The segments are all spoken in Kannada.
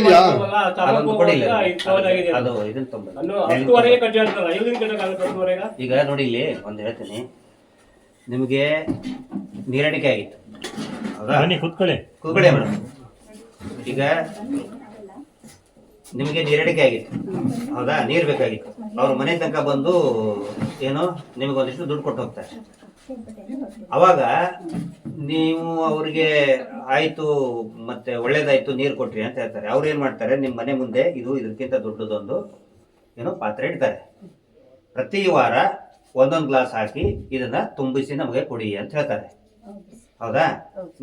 ಇದೆಯಾ? ಅದೊಂದು ಕೊಡಿಲ್ಲ ಅದು ಇದನ್ನ ತೊಂಬ ಅನ್ನು ಹತ್ತುವರೆಗೆ ಕಟ್ಟಿ ಹೇಳ್ತಾರಲ್ಲ ಎಲ್ಲಿಂದ ಕಟ್ಟಕ್ಕಾಗುತ್ತೆ ಹತ್ತುವರೆಗೆ ಈಗ? ನೋಡಿ ಇಲ್ಲಿ ಒಂದು ಹೇಳ್ತೀನಿ. ನಿಮಗೆ ನೀರಡಿಕೆ ಆಗಿತ್ತು. ಹೌದಾ? ಕೂತ್ಕೊಳ್ಳಿ. ಕೂತ್ಕೊಳ್ಳಿ ಮೇಡಮ್. ಈಗ ನಿಮಗೆ ನೀರಡಿಕೆ ಆಗಿತ್ತು. ಹೌದಾ? ನೀರು ಬೇಕಾಗಿತ್ತು. ಅವ್ರ ಮನೆ ತನಕ ಬಂದು ಏನು ನಿಮಗೆ ಒಂದಿಷ್ಟು ದುಡ್ಡು ಕೊಟ್ಟು ಹೋಗ್ತಾರೆ. ಅವಾಗ ನೀವು ಅವ್ರಿಗೆ ಆಯ್ತು ಮತ್ತೆ ಒಳ್ಳೇದಾಯ್ತು, ನೀರು ಕೊಟ್ರಿ ಅಂತ ಹೇಳ್ತಾರೆ. ಅವ್ರು ಏನ್ ಮಾಡ್ತಾರೆ ನಿಮ್ಮ ಮನೆ ಮುಂದೆ ಇದು ಇದಕ್ಕಿಂತ ದೊಡ್ಡದೊಂದು ಏನೋ ಪಾತ್ರೆ ಇಡ್ತಾರೆ. ಪ್ರತಿ ವಾರ ಒಂದೊಂದು ಗ್ಲಾಸ್ ಹಾಕಿ ಇದನ್ನ ತುಂಬಿಸಿ ನಮಗೆ ಕೊಡಿ ಅಂತ ಹೇಳ್ತಾರೆ. ಹೌದಾ?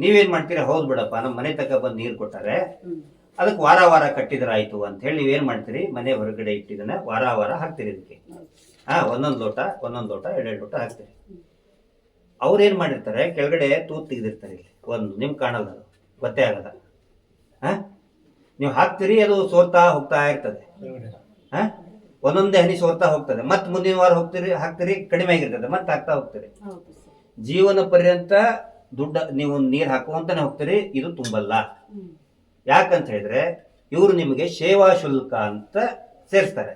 ನೀವೇನ್ ಮಾಡ್ತೀರಾ? ಹೌದ್ ಬಿಡಪ್ಪ ನಮ್ಮ ಮನೆ ತಕ್ಕ ಬಂದು ನೀರು ಕೊಟ್ಟಾರೆ. ಅದಕ್ಕೆ ವಾರ ವಾರ ಕಟ್ಟಿದ್ರೆ ಆಯ್ತು ಅಂತ ಹೇಳಿ ನೀವೇನ್ ಮಾಡ್ತೀರಿ? ಮನೆ ಹೊರಗಡೆ ಇಟ್ಟಿದ್ದನ್ನ ವಾರ ವಾರ ಹಾಕ್ತೀರಿ ಇದಕ್ಕೆ. ಹಾ, ಒಂದೊಂದು ಲೋಟ ಒಂದೊಂದು ಲೋಟ, ಎರಡೆರಡು ಲೋಟ ಹಾಕ್ತೀರಿ. ಅವ್ರು ಏನು ಮಾಡಿರ್ತಾರೆ? ಕೆಳಗಡೆ ತೂತ್ ತೆಗೆದಿರ್ತಾರೆ ಇಲ್ಲಿ. ಒಂದು ನಿಮ್ಗೆ ಕಾಣಲ್ಲ ಅದು. ಗೊತ್ತೇ ಆಗಲ್ಲ. ಹಾಂ? ನೀವು ಹಾಕ್ತೀರಿ ಅದು ಸೋರ್ತಾ ಹೋಗ್ತಾ ಇರ್ತದೆ. ಹಾಂ? ಒಂದೊಂದೇ ಹನಿ ಸೋರ್ತಾ ಹೋಗ್ತದೆ. ಮತ್ತೆ ಮುಂದಿನ ವಾರ ಹೋಗ್ತೀರಿ ಹಾಕ್ತೀರಿ ಕಡಿಮೆ ಆಗಿರ್ತದೆ. ಮತ್ತೆ ಹಾಕ್ತಾ ಹೋಗ್ತೀರಿ. ಜೀವನ ಪರ್ಯಂತ ದುಡ್ಡ ನೀವು ನೀರು ಹಾಕುವಂತಾನೆ ಹೋಗ್ತೀರಿ ಇದು ತುಂಬಲ್ಲ. ಯಾಕಂತ ಹೇಳಿದ್ರೆ ಇವರು ನಿಮಗೆ ಸೇವಾ ಶುಲ್ಕ ಅಂತ ಸೇರಿಸ್ತಾರೆ.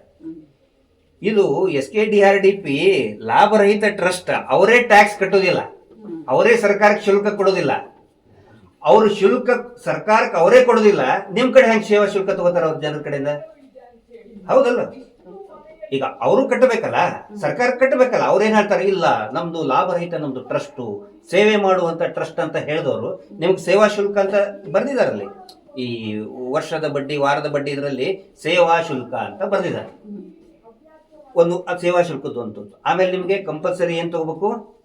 ಇದು S K D R D P ಲಾಭರಹಿತ ಟ್ರಸ್ಟ್, ಅವರೇ ಟ್ಯಾಕ್ಸ್ ಕಟ್ಟೋದಿಲ್ಲ. ಅವರೇ ಸರ್ಕಾರಕ್ಕೆ ಶುಲ್ಕ ಕೊಡೋದಿಲ್ಲ. ಅವರು ಶುಲ್ಕ ಸರ್ಕಾರಕ್ಕೆ ಅವರೇ ಕೊಡೋದಿಲ್ಲ, ನಿಮ್ ಕಡೆ ಹೆಂಗ್ ಸೇವಾ ಶುಲ್ಕ ತಗೋತಾರ ಅವ್ರ ಜನರ ಕಡೆಯಿಂದ? ಹೌದಲ್ಲ ಈಗ ಅವರು ಕಟ್ಟಬೇಕಲ್ಲ, ಸರ್ಕಾರ ಕಟ್ಟಬೇಕಲ್ಲ ಅವ್ರೇನ್ ಹೇಳ್ತಾರೆ? ಇಲ್ಲ, ನಮ್ದು ಲಾಭರಹಿತ ನಮ್ದು ಟ್ರಸ್ಟ್ ಸೇವೆ ಮಾಡುವಂತ ಟ್ರಸ್ಟ್ ಅಂತ ಹೇಳಿದವರು, ನಿಮ್ಗೆ ಸೇವಾ ಶುಲ್ಕ ಅಂತ ಬರ್ದಿದಾರಲ್ಲಿ. ಈ ವರ್ಷದ ಬಡ್ಡಿ, ವಾರದ ಬಡ್ಡಿ ಇದರಲ್ಲಿ ಸೇವಾ ಶುಲ್ಕ ಅಂತ ಬರ್ದಿದ್ದಾರೆ ಒಂದು ಸೇವಾ ಶುಲ್ಕದ್ದು ಅಂತದ್ದು. ಆಮೇಲೆ ನಿಮಗೆ ಕಂಪಲ್ಸರಿ ಏನು ತಗೋಬೇಕು?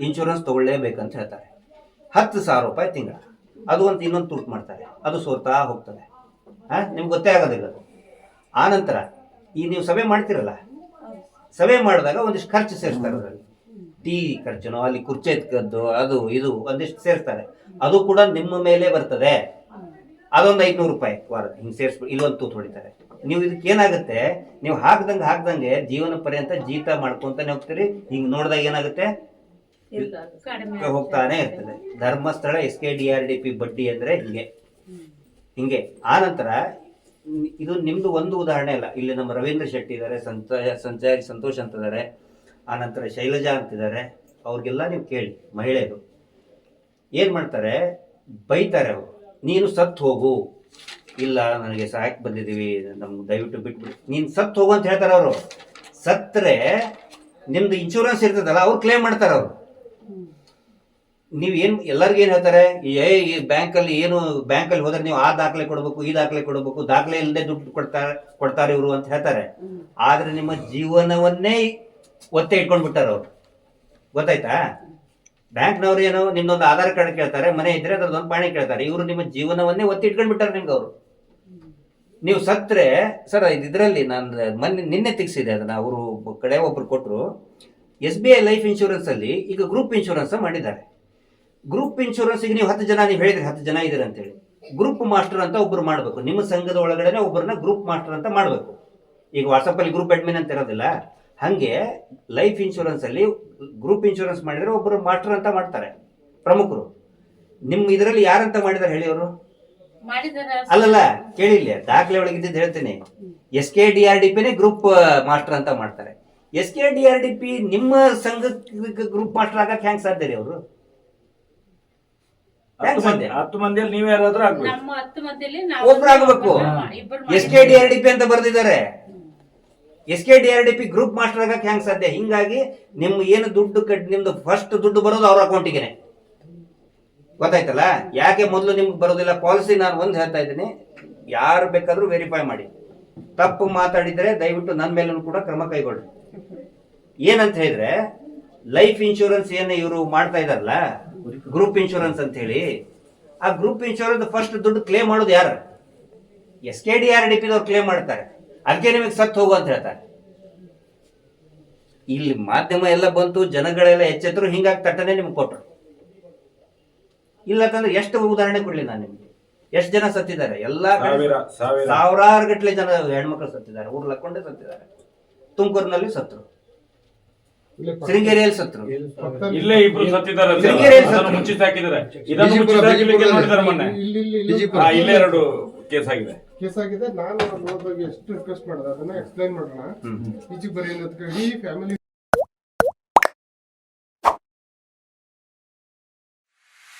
ಇನ್ಶೂರೆನ್ಸ್ ತಗೊಳ್ಳೇಬೇಕಂತ ಹೇಳ್ತಾರೆ. ಹತ್ತು ಸಾವಿರ ರೂಪಾಯಿ ತಿಂಗಳ. ಅದು ಒಂದು ಇನ್ನೊಂದು ತುರ್ತು ಮಾಡ್ತಾರೆ. ಅದು ಸೋರ್ತಾ ಹೋಗ್ತದೆ. ಹಾ, ನಿಮ್ಗೆ ಗೊತ್ತೇ ಆಗೋದಿಲ್ಲ ಅದು. ಆನಂತರ ಈ ನೀವು ಸಭೆ ಮಾಡ್ತಿರಲ್ಲ? ಸಭೆ ಮಾಡಿದಾಗ ಒಂದಿಷ್ಟು ಖರ್ಚು ಸೇರಿಸ್ತಾರೆ ಅದರಲ್ಲಿ. ಟೀ ಖರ್ಚನೋ, ಅಲ್ಲಿ ಕುರ್ಚಿ ಎತ್ಕದ್ದು, ಅದು, ಇದು, ಒಂದಿಷ್ಟು ಸೇರಿಸ್ತಾರೆ. ಅದು ಕೂಡ ನಿಮ್ಮ ಮೇಲೆ ಬರ್ತದೆ. ಅದೊಂದು ಐದ್ನೂರು ರೂಪಾಯಿ ವಾರ ಹಿಂಗೆ ಸೇರಿಸ್ಬಿಟ್ಟು ಇಲ್ಲೊಂದು ತೂತು ಹೊಡಿತಾರೆ. ನೀವು ಇದಕ್ಕೆ ಏನಾಗುತ್ತೆ ನೀವು ಹಾಕ್ದಂಗೆ ಹಾಕ್ದಂಗೆ ಜೀವನ ಪರ್ಯಂತ ಜೀತ ಮಾಡ್ಕೊಂತಾನೆ ಹೋಗ್ತೀರಿ ಹಿಂಗೆ ನೋಡಿದಾಗ ಏನಾಗುತ್ತೆ? ಹೋಗ್ತಾನೆ ಇರ್ತದೆ. Dharmasthala S K D R D P ಬಡ್ಡಿ ಅಂದ್ರೆ ಹಿಂಗೆ. ಹಿಂಗೆ. ಆನಂತರ ಇದು ನಿಮ್ದು ಒಂದು ಉದಾಹರಣೆ ಅಲ್ಲ. ಇಲ್ಲಿ ನಮ್ಮ ರವೀಂದ್ರ ಶೆಟ್ಟಿ ಇದ್ದಾರೆ ಸಂತ ಸಂಚಾರಿ ಸಂತೋಷ್ ಅಂತಿದ್ದಾರೆ ಆನಂತರ ಶೈಲಜಾ ಅಂತಿದ್ದಾರೆ ಅವ್ರಿಗೆಲ್ಲ ನೀವು ಕೇಳಿ ಮಹಿಳೆಯರು. ಏನ್ ಮಾಡ್ತಾರೆ ಬೈತಾರೆ ಅವರು. ನೀನು ಸತ್ತು ಹೋಗು. ಇಲ್ಲ, ನನಗೆ ಸಹಾಯಕ್ಕೆ ಬಂದಿದ್ದೀವಿ. ನಮ್ಗೆ ದಯವಿಟ್ಟು ಬಿಟ್ಬಿಡು. ನೀನು ಸತ್ತು ಹೋಗು ಅಂತ ಹೇಳ್ತಾರೆ ಅವರು. ಸತ್ತರೆ ನಿಮ್ದು ಇನ್ಶೂರೆನ್ಸ್ ಇರ್ತದಲ್ಲ, ಅವ್ರು ಕ್ಲೇಮ್ ಮಾಡ್ತಾರೆ ಅವರು. ನೀವು ಏನು, ಎಲ್ಲರಿಗೂ ಏನು ಹೇಳ್ತಾರೆ? ಏ, ಈ ಬ್ಯಾಂಕಲ್ಲಿ ಏನು, ಬ್ಯಾಂಕಲ್ಲಿ ಹೋದರೆ ನೀವು ಆ ದಾಖಲೆ ಕೊಡಬೇಕು, ಈ ದಾಖಲೆ ಕೊಡಬೇಕು, ದಾಖಲೆ ಇಲ್ಲದೆ ದುಡ್ಡು ಕೊಡ್ತಾರೆ ಕೊಡ್ತಾರೆ ಇವರು ಅಂತ ಹೇಳ್ತಾರೆ. ಆದರೆ ನಿಮ್ಮ ಜೀವನವನ್ನೇ ಒತ್ತೆ ಇಟ್ಕೊಂಡು ಇಟ್ಕೊಂಡ್ಬಿಟ್ಟಾರ ಅವರು. ಗೊತ್ತಾಯ್ತಾ? ಬ್ಯಾಂಕ್ನವ್ರು ಏನೋ ನಿಮ್ದೊಂದು ಆಧಾರ್ ಕಾರ್ಡ್ ಕೇಳ್ತಾರೆ, ಮನೆ ಇದ್ರೆ ಅದ್ರದ್ದೊಂದು ಪಾಣಿ ಕೇಳ್ತಾರೆ. ಇವರು ನಿಮ್ಮ ಜೀವನವನ್ನೇ ಒತ್ತಿ ಇಟ್ಕೊಂಡ್ಬಿಟ್ಟಾರೆ ನಿಮ್ಗೆ ಅವರು. ನೀವು ಸತ್ತರೆ ಸರ್ ಇದರಲ್ಲಿ ನಾನು ಮೊನ್ನೆ, ನಿನ್ನೆ ತೆಗ್ಸಿದೆ ಅದನ್ನ ಅವರು ಕಡೆ ಒಬ್ರು ಕೊಟ್ಟರು S B I life insurance ಅಲ್ಲಿ ಈಗ ಗ್ರೂಪ್ ಇನ್ಶೂರೆನ್ಸ್ ಮಾಡಿದ್ದಾರೆ. ಗ್ರೂಪ್ ಇನ್ಶೂರೆನ್ಸ್ ಈಗ ನೀವು ಹತ್ತು ಜನ, ನೀವು ಹೇಳಿದ್ರೆ ಹತ್ತು ಜನ ಇದ್ದೀರ ಅಂತೇಳಿ. ಗ್ರೂಪ್ ಮಾಸ್ಟರ್ ಅಂತ ಒಬ್ರು ಮಾಡಬೇಕು. ನಿಮ್ಮ ಸಂಘದ ಒಳಗಡೆನೆ ಒಬ್ಬರನ್ನ ಗ್ರೂಪ್ ಮಾಸ್ಟರ್ ಅಂತ ಮಾಡಬೇಕು. ಈಗ ವಾಟ್ಸಪ್ ಅಲ್ಲಿ ಗ್ರೂಪ್ ಅಡ್ಮಿನ್ ಅಂತ ಇರೋದಿಲ್ಲ. ಹಂಗೆ ಲೈಫ್ ಇನ್ಶೂರೆನ್ಸ್ ಅಲ್ಲಿ ಗ್ರೂಪ್ ಇನ್ಶೂರೆನ್ಸ್ ಮಾಡಿದ್ರೆ ಒಬ್ಬರು ಮಾಸ್ಟರ್ ಅಂತ ಮಾಡ್ತಾರೆ ಪ್ರಮುಖರು. ನಿಮ್ಮ ಇದರಲ್ಲಿ ಯಾರಂತ ಮಾಡಿದಾರೆ ಹೇಳಿ ಅವರು? ಮಾಡಿದಾರ ಅಲ್ಲಲ್ಲ ಕೇಳಿಲ್ಲ ದಾಖಲೆ ಒಳಗೆ ಇದ್ದಿದ್ದು ಹೇಳ್ತೀನಿ. S K D R D ಪಿನೇ group master ಅಂತ ಮಾಡ್ತಾರೆ. S K D R D P ನಿಮ್ಮ ಸಂಘ ಗ್ರೂಪ್ ಮಾಸ್ಟರ್ ಆಗಕ್ಕೆ ಹೆಂಗ್ ಸಾಧ್ಯ ರೀ ಅವರು? ಹತ್ತು ಮಂದಿ ಹತ್ತು ಮಂದಿಯಲ್ಲಿ ನೀವ್ ಯಾರಾದ್ರೂ ಆಗ್ಬೇಕು. ನಮ್ಮ ಹತ್ತು ಮಂದಿಲಿ ಒಬ್ರು ಆಗ್ಬೇಕು. S K D R D P ಅಂತ ಬರ್ದಿದ್ದಾರೆ. S K D R D P group master ಆಗಕ್ಕೆ ಹೆಂಗ್ ಸಾಧ್ಯ? ಹಿಂಗಾಗಿ ನಿಮ್ಗೆ ಏನು ದುಡ್ಡು ಕಟ್ ನಿಮ್ದು ಫಸ್ಟ್ ದುಡ್ಡು ಬರೋದು ಅವ್ರ ಅಕೌಂಟಿಗೆ ಗೊತ್ತಾಯ್ತಲ್ಲ? ಯಾಕೆ ಮೊದಲು ನಿಮ್ಗೆ ಬರೋದಿಲ್ಲ? ಪಾಲಿಸಿ ನಾನು ಒಂದು ಹೇಳ್ತಾ ಇದ್ದೀನಿ. ಯಾರು ಬೇಕಾದರೂ ವೆರಿಫೈ ಮಾಡಿ. ತಪ್ಪು ಮಾತಾಡಿದರೆ ದಯವಿಟ್ಟು ನನ್ನ ಮೇಲೂ ಕೂಡ ಕ್ರಮ ಕೈಗೊಳ್ಳಿ. ಏನಂತ ಹೇಳಿದ್ರೆ ಲೈಫ್ ಇನ್ಶೂರೆನ್ಸ್ ಏನು ಇವರು ಮಾಡ್ತಾ ಇದಾರಲ್ಲ ಗ್ರೂಪ್ ಇನ್ಶೂರೆನ್ಸ್ ಅಂತ ಹೇಳಿ, ಆ ಗ್ರೂಪ್ ಇನ್ಶೂರೆನ್ಸ್ ಫಸ್ಟ್ ದುಡ್ಡು ಕ್ಲೇಮ್ ಮಾಡೋದು ಯಾರು? S K D R D ಪಿದವ್ರು claim ಮಾಡ್ತಾರೆ. ಅದಕ್ಕೆ ನಿಮಗೆ ಸತ್ತು ಹೋಗು ಅಂತ ಹೇಳ್ತಾರೆ. ಇಲ್ಲಿ ಮಾಧ್ಯಮ ಎಲ್ಲ ಬಂತು ಜನಗಳೆಲ್ಲ ಎಚ್ಚೆತ್ತರು ಹಿಂಗಾಗಿ ತಟ್ಟನೆ ನಿಮ್ಗೆ ಕೊಟ್ರು ಇಲ್ಲಕಂದ್ರೆ ಎಷ್ಟು ಉದಾಹರಣೆ ಕೊಡ್ಲಿ ನಾನು ನಿಮ್ಗೆ? ಎಷ್ಟು ಜನ ಸತ್ತಿದ್ದಾರೆ? ಎಲ್ಲಾ ಸಾವಿರಾರು ಗಟ್ಟಲೆ ಜನ ಹೆಣ್ಮಕ್ಳು ಸತ್ತಿದ್ದಾರೆ ಊರ್ ಲಕ್ಕೊಂಡೆ ಸತ್ತಿದ್ದಾರೆ. ತುಮಕೂರಿನಲ್ಲಿ ಸತ್ರು. ಶೃಂಗೇರಿಯಲ್ಲಿ ಸತ್ರು. ಇಲ್ಲೇ ಇಬ್ರು ಸತ್ತಿದ್ದಾರೆ. ಶೃಂಗೇರಿಯಲ್ಲಿ ಸತ್ರು. ಮುಚ್ಚಿಸಿ ಹಾಕಿದ್ದಾರೆ ಇದನ್ನು ವಿಜಯಪುರ ಮುಚ್ಚಿಸಿ ಹಾಕಲಿಕ್ಕೆ ನೋಡಿದ್ದಾರೆ ಮೊನ್ನೆ? ಇಲ್ಲೇ ಎರಡು ಕೇಸ್ ಆಗಿದೆ. ಕೇಸ್ ಆಗಿದೆ. ನಾನು ಬಗ್ಗೆ ಎಷ್ಟು ರಿಕ್ವೆಸ್ಟ್ ಮಾಡಿದೆ ಅದನ್ನ ಎಕ್ಸ್ಪ್ಲೈನ್ ಮಾಡೋಣ. ಈಚೆಗೆ ಬರೀ ಫ್ಯಾಮಿಲಿ